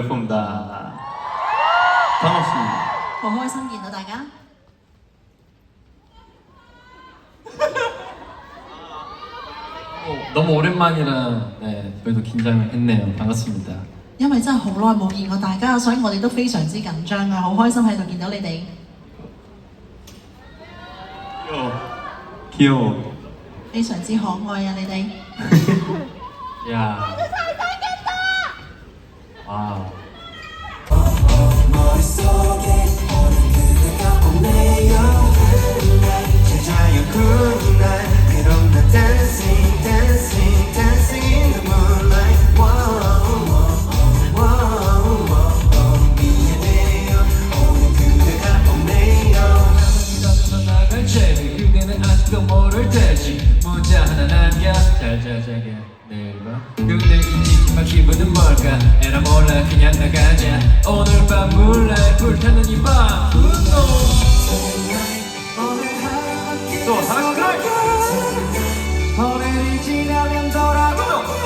반갑습니다. 반갑습니다. 好開心見到大家。 어, 너무 오랜만이라 네, 저희도 긴장을 했네요. 반갑습니다. 因為真係好耐冇見過大家，所以我哋都非常之緊張啊！好開心喺度見到你哋， 귀여워. 귀여워. 非常之可愛啊！你哋 야. 와. 자유로운 문자 하나 남겨 잘잘잘게 내일봐 근데 잊지마 기분은 뭘까? 에라 몰라 그냥 나가자. 오늘 밤 몰래 불타는 이밤. 또 다시 오늘이 지나면 돌아보도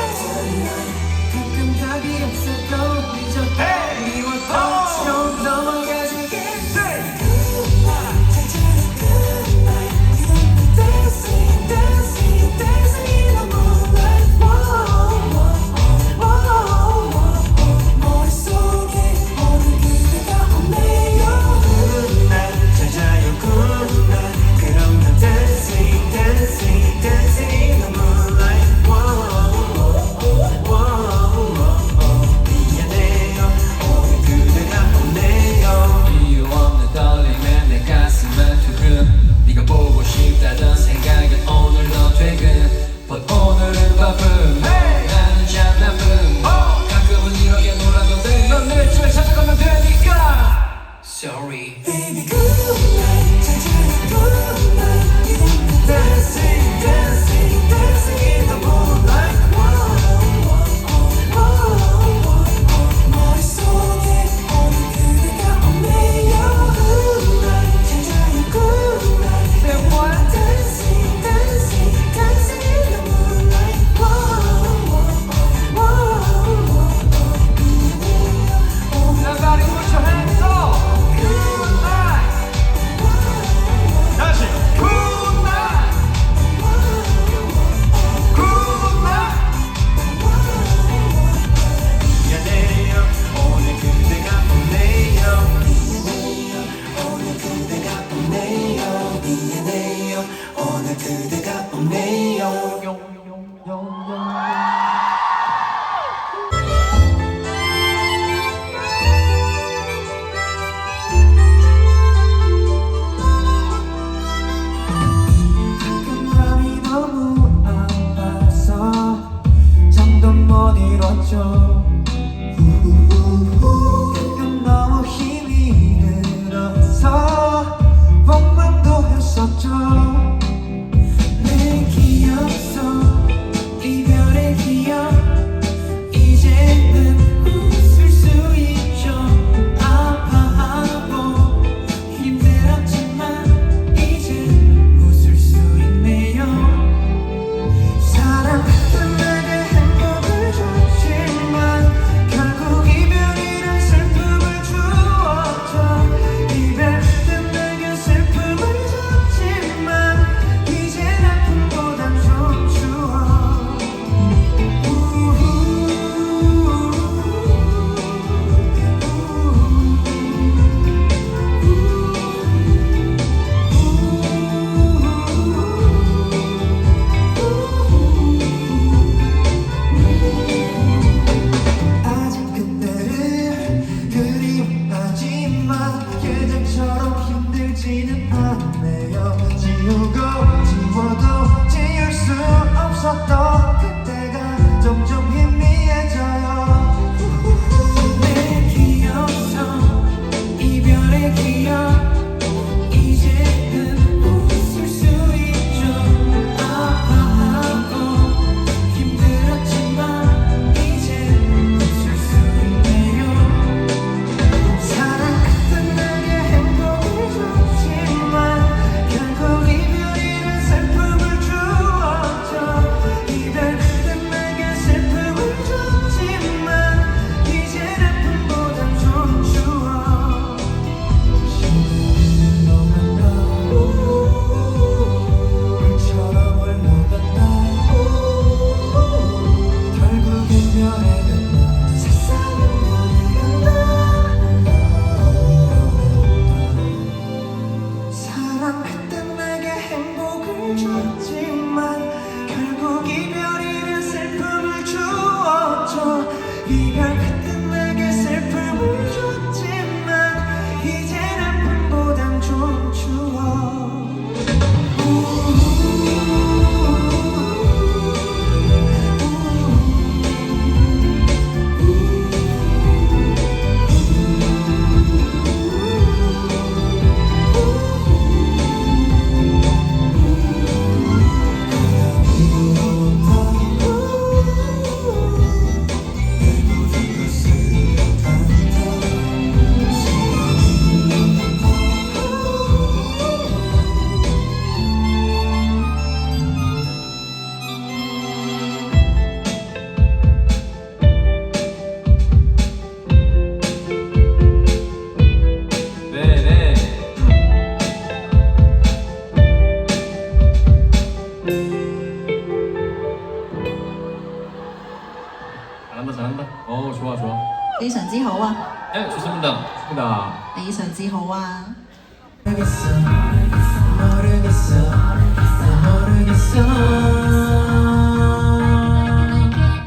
주었지만 결국 이별이는 슬픔을 주었죠. 이별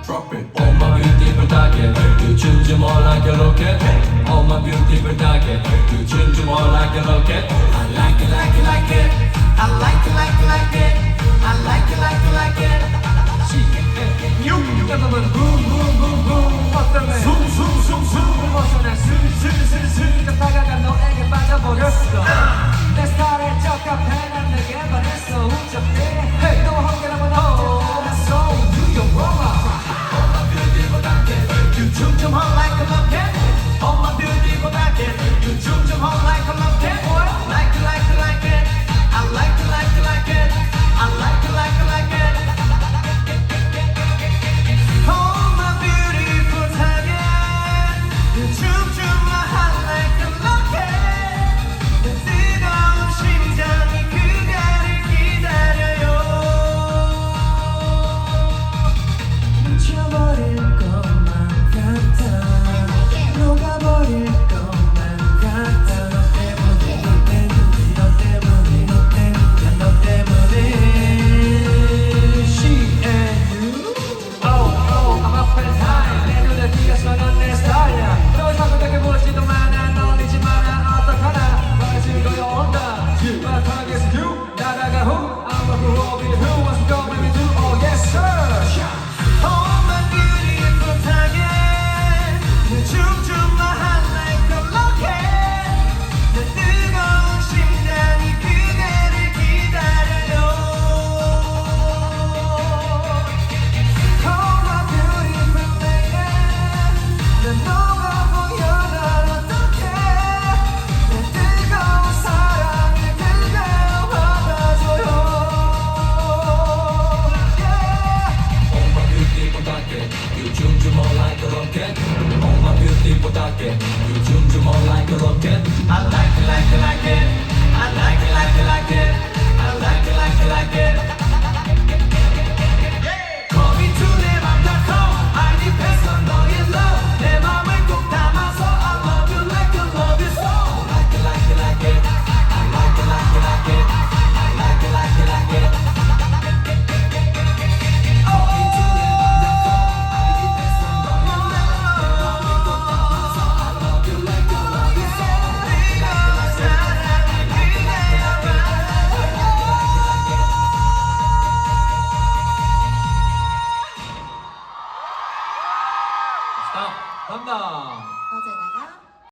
Drop it. My beautiful target You more like my beautiful target You change more like a rocket. I like it like it like it.